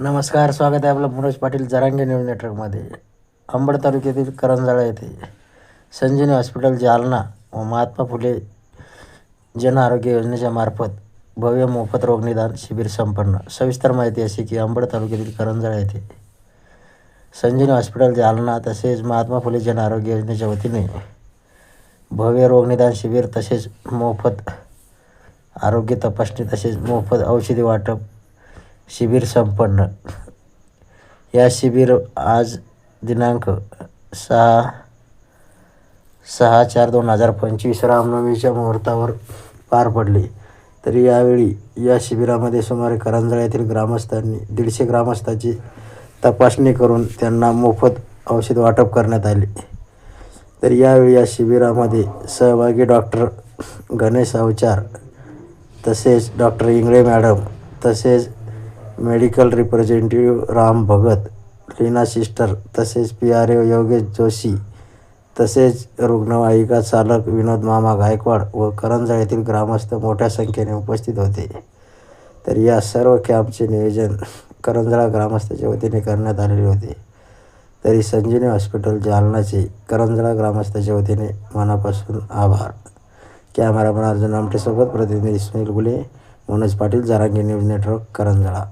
नमस्कार स्वागत आहे आपलं मनोज पाटील जरांगे न्यूज नेटवर्कमध्ये. अंबड तालुक्यातील करंजाळा येथे संजीवनी हॉस्पिटल जालना व महात्मा फुले जन आरोग्य योजनेच्या मार्फत भव्य मोफत रोगनिदान शिबिर संपन्न. सविस्तर माहिती अशी की अंबड तालुक्यातील करंजाळा येथे संजीवनी हॉस्पिटल जालना तसेच महात्मा फुले जन आरोग्य योजनेच्या वतीने भव्य रोगनिदान शिबिर तसेच मोफत आरोग्य तपासणी तसेच मोफत औषधी वाटप शिबिर संपन्न. या शिबिर आज दिनांक सहा सहा चार दोन हजार पंचवीस रामनवमीच्या मुहूर्तावर पार पडले. तरी यावेळी या शिबिरामध्ये सुमारे करंजळा येथील ग्रामस्थांनी दीडशे ग्रामस्थाची तपासणी करून त्यांना मोफत औषध वाटप करण्यात आले. तर यावेळी या शिबिरामध्ये सहभागी डॉक्टर गणेश अवचार तसेच डॉक्टर इंगळे मॅडम तसेच medical representative Ram Bhagat Leena sister तसेच P R A Yogesh Joshi तसेच रुग्णवाहिका चालक विनोद मामा गायकवाड व करंजा येथील ग्रामस्थ मोठ्या संख्येने उपस्थित होते. तर या सर्व कॅम्पचे नियोजन करंजळा ग्रामस्थाच्या वतीने करण्यात आलेले होते. तरी संजीवनी हॉस्पिटल जालनाचे करंजळा ग्रामस्थाच्या वतीने मनापासून आभार. कॅमेरामन अर्जुन आमटेसोबत प्रतिनिधी सुनील गुले मनोज पाटील जारांगी न्यूज नेटवर्क करंजळा.